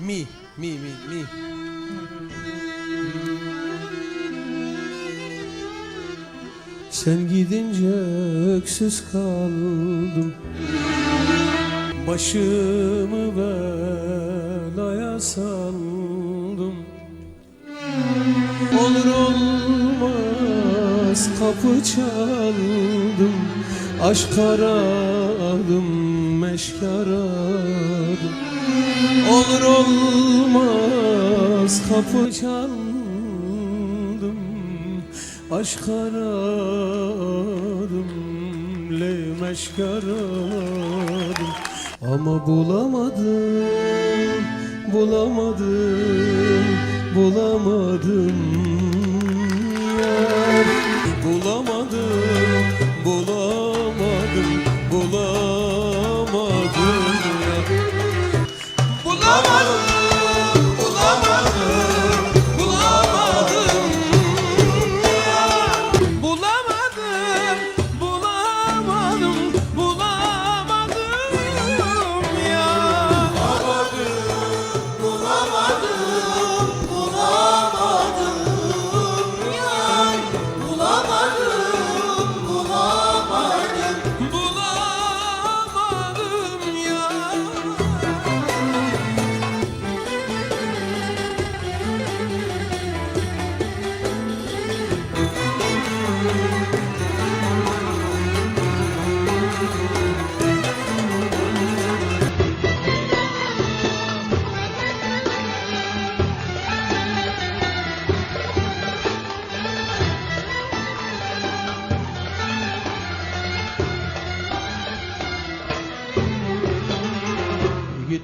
Mi, mi, mi, mi. Sen gidince öksüz kaldım. Başımı belaya saldım. Olur olmaz kapı çaldım Aşk aradım, meşk aradım Olur olmaz kapı çaldım. Aşk aradım, lemeşk aradım Ama bulamadım, bulamadım, bulamadım Bulamadım,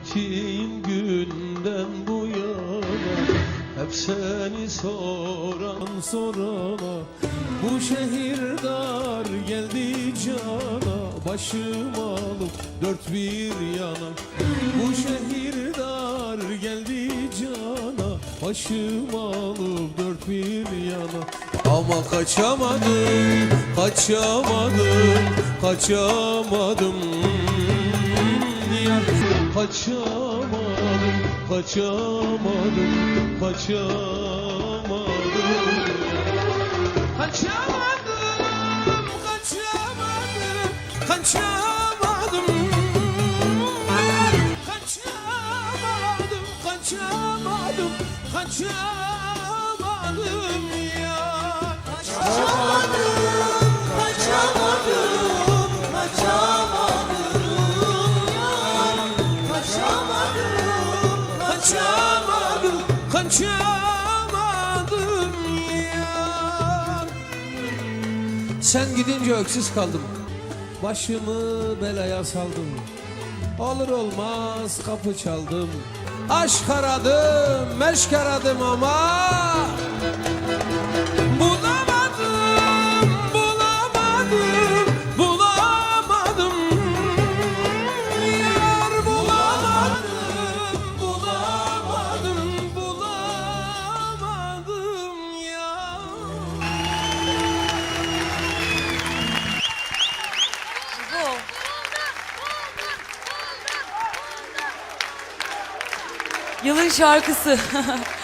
Gittiğin günden bu yana Hep seni soran sorana Bu şehir dar geldi cana Başım alıp dört bir yana Bu şehir dar geldi cana Başım alıp dört bir yana. Ama kaçamadım, kaçamadım, kaçamadım Kaçamadım, kaçamadım, kaçamadım. Kaçamadım, kaçamadım, kaçamadım. Kaçamadım, kaçamadım, kaçamadım kaçamadım ya. Sen gidince öksüz kaldım. Başımı belaya saldım. Olur olmaz kapı çaldım. Aşk aradım, meşk aradım ama Yılın şarkısı.